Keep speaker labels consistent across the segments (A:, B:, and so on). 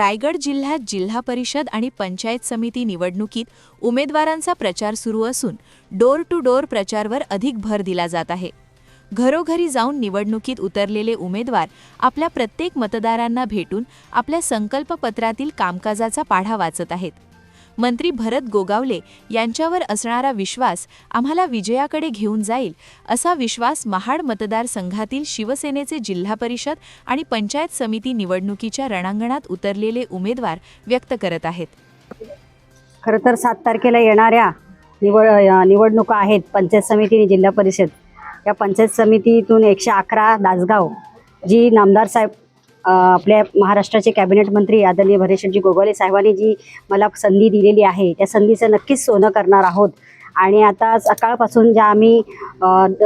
A: रायगड जिल्ह्यात जिल्हा परिषद आणि पंचायत समिती निवडणुकीत उमेदवारांचा प्रचार सुरू असून डोर टू डोर प्रचारवर अधिक भर दिला जात आहे. घरोघरी जाऊन निवडणुकीत उतरलेले उमेदवार आपल्या प्रत्येक मतदारांना भेटून आपल्या संकल्पपत्रातील कामकाजाचा पाढा वाचत आहेत. मंत्री भरत गोगावले यांच्यावर असणारा विश्वास आम्हाला विजयाकडे घेऊन जाईल असा विश्वास महाड मतदारसंघातील शिवसेनेचे जिल्हा परिषद आणि पंचायत समिती निवडणुकीच्या रणांगणात उतरलेले उमेदवार व्यक्त करत आहेत.
B: खरं तर सात तारखेला येणाऱ्या निवड निवडणुका आहेत पंचायत समिती आणि जिल्हा परिषद. या पंचायत समितीतून एकशे अकरा दासगाव जी नामदार साहेब आपल्या महाराष्ट्राचे कॅबिनेट मंत्री आदरणीय भरेशजी गोगावले साहेबांनी जी मला संधी दिलेली आहे त्या संधीचं नक्कीच सोनं करणार आहोत. आणि आता सकाळपासून ज्या आम्ही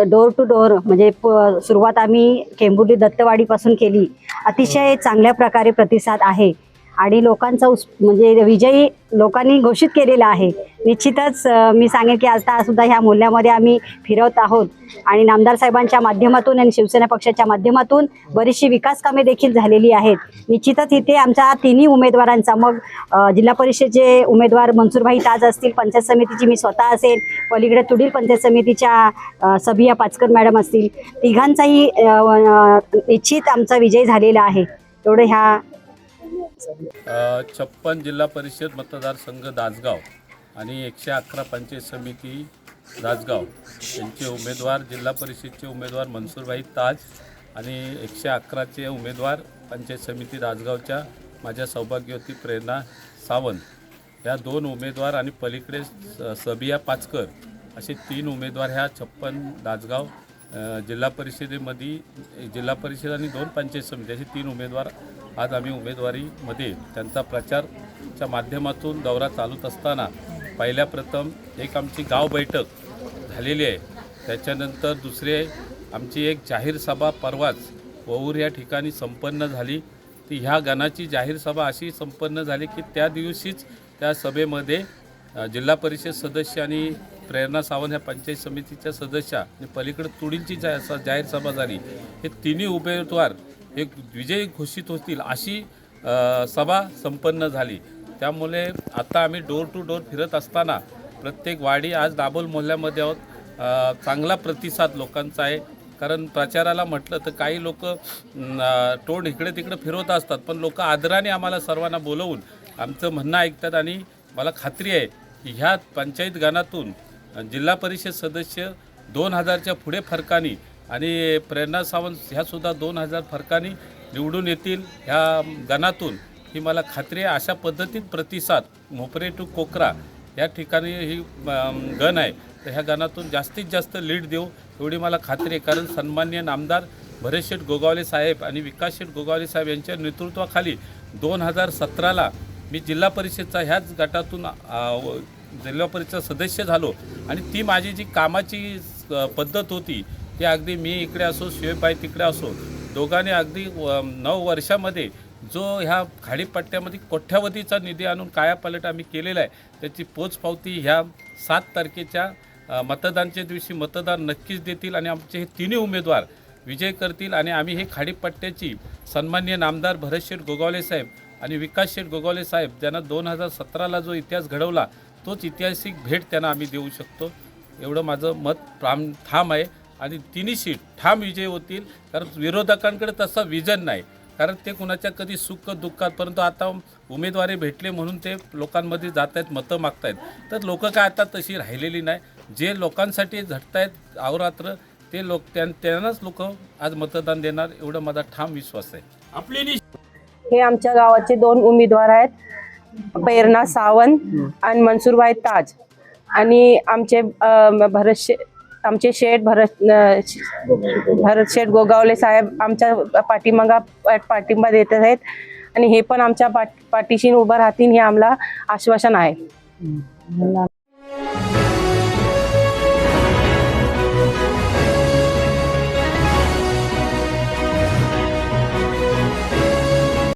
B: डोर टू डोर म्हणजे प- सुरुवात आम्ही केंबुर्ली दत्तवाडीपासून केली अतिशय चांगल्या प्रकारे प्रतिसाद आहे. आणि लोकांचा उस म्हणजे विजयी लोकांनी घोषित केलेला आहे. निश्चितच मी सांगेन की आता सुद्धा ह्या मूल्यामध्ये आम्ही फिरवत आहोत. आणि नामदार साहेबांच्या माध्यमातून आणि शिवसेना पक्षाच्या माध्यमातून बरीचशी विकास कामे देखील झालेली आहेत. निश्चितच इथे आमच्या तिन्ही उमेदवारांचा मग जिल्हा परिषदेचे उमेदवार मनसूरभाई ताज असतील पंचायत समितीची मी स्वतः असेल पलीकडे तुडील पंचायत समितीच्या सभिया पाचकर मॅडम असतील तिघांचाही निश्चित आमचा विजय झालेला आहे. एवढं ह्या
C: छप्पन जिल्हा परिषद मतदारसंघ दासगाव आणि एकशे अकरा पंचायत समिती दासगाव. यांचे उमेदवार जिल्हा परिषदचे उमेदवार मनसूरभाई ताज आणि एकशे अकराचे उमेदवार पंचायत समिती दासगावच्या माझ्या सौभाग्यवती प्रेरणा सावंत. या दोन उमेदवार आणि पलीकडे स- सबिया पाचकर असे तीन उमेदवार ह्या छप्पन दासगाव जिल्हा परिषदेमध्ये जिल्हा परिषद आणि दोन पंचायत समिती असे तीन उमेदवार आज आम्ही उमेदवारीमध्ये त्यांचा प्रचारच्या माध्यमातून दौरा चालूत असताना पहिल्या प्रथम एक आमची गाव बैठक झालेली आहे. त्याच्यानंतर दुसरे आमची एक जाहीर सभा परवाच वऊर या ठिकाणी संपन्न झाली. ती ह्या गणाची जाहीर सभा अशी संपन्न झाली की त्या दिवशीच त्या सभेमध्ये जिल्हा परिषद सदस्य आणि प्रेरणा सावंत ह्या पंचायत समितीच्या सदस्या आणि पलीकडे तुडींची जा जाहीर सभा झाली. हे तिन्ही उमेदवार एक विजयी घोषित होतील अशी सभा संपन्न झाली. त्यामुळे आता आम्ही डोर टू डोर फिरत असताना प्रत्येक वाडी आज दाबोल मोहल्ल्यामध्ये आहोत. चांगला प्रतिसाद लोकांचा आहे. कारण प्रचाराला म्हटलं तर काही लोक तोंड इकडे तिकडे फिरवत असतात. पण लोक आदराने आम्हाला सर्वांना बोलवून आमचं म्हणणं ऐकतात आणि मला खात्री आहे की ह्या पंचायत गणातून जिल्हा परिषद सदस्य दोन हजारच्या पुढे फरकानी आणि प्रेरणा सावंत ह्यासुद्धा दोन हजार फरकाने निवडून येतील ह्या गणातून ही मला खात्री आहे. अशा पद्धतीत प्रतिसाद मोपरे टू कोकरा या ठिकाणी ही गण आहे. तर ह्या गणातून जास्तीत जास्त लीड देऊ एवढी मला खात्री आहे. कारण सन्मान्य नामदार भरतशेठ गोगावले साहेब आणि विकास शेठ गोगावले साहेब यांच्या नेतृत्वाखाली दोन हजार सतराला मी जिल्हा परिषदचा ह्याच गटातून जिल्हा परिषद सदस्य झालो. आणि ती माझी जी कामाची पद्धत होती की अगदी मी इकडे असो शिवेबाई तिकडे असो दोघांनी अगदी व- नऊ वर्षामध्ये जो ह्या खाडीपट्ट्यामध्ये कोट्यावधीचा निधी आणून कायापालट आम्ही केलेला आहे त्याची पोचपावती ह्या सात तारखेच्या मतदानच्या दिवशी मतदान नक्कीच देतील आणि आमचे हे तिन्ही उमेदवार विजय करतील आणि आम्ही हे खाडीपट्ट्याची सन्मान्य नामदार भरतशेठ गोगावले साहेब आणि विकास शेठ गोगावले साहेब ज्यांना दोन हजार सतराला जो इतिहास घडवला तोच ऐतिहासिक भेट त्यांना आम्ही देऊ शकतो. एवढं माझं मत प्राम ठाम आहे. आणि तिन्ही सीट ठाम विजय होतील. कारण विरोधकांकडे तसा विजन नाही. कारण ते कुणाच्या कधी सुख दुःखात परंतु आता उमेदवारी भेटले म्हणून ते लोकांमध्ये जात आहेत मतं मागतायत. तर लोक काय आता तशी राहिलेली नाही. जे लोकांसाठी झटतायत अवरात्र ते लोक त्यां त्यांनाच लोक आज मतदान देणार एवढं माझा ठाम विश्वास आहे.
D: हे आमच्या गावाचे दोन उमेदवार आहेत. प्रेरणा सावंत आणि मनसूरबाई ताज. आणि आमचे अं, भरत शे आमचे शेठ भरत भरत शेठ गोगावले साहेब आमच्या पाठीमागा पाठिंबा देत आहेत. आणि हे पण आमच्या पाठीशी उभं राहतील हे आम्हाला आश्वासन आहे.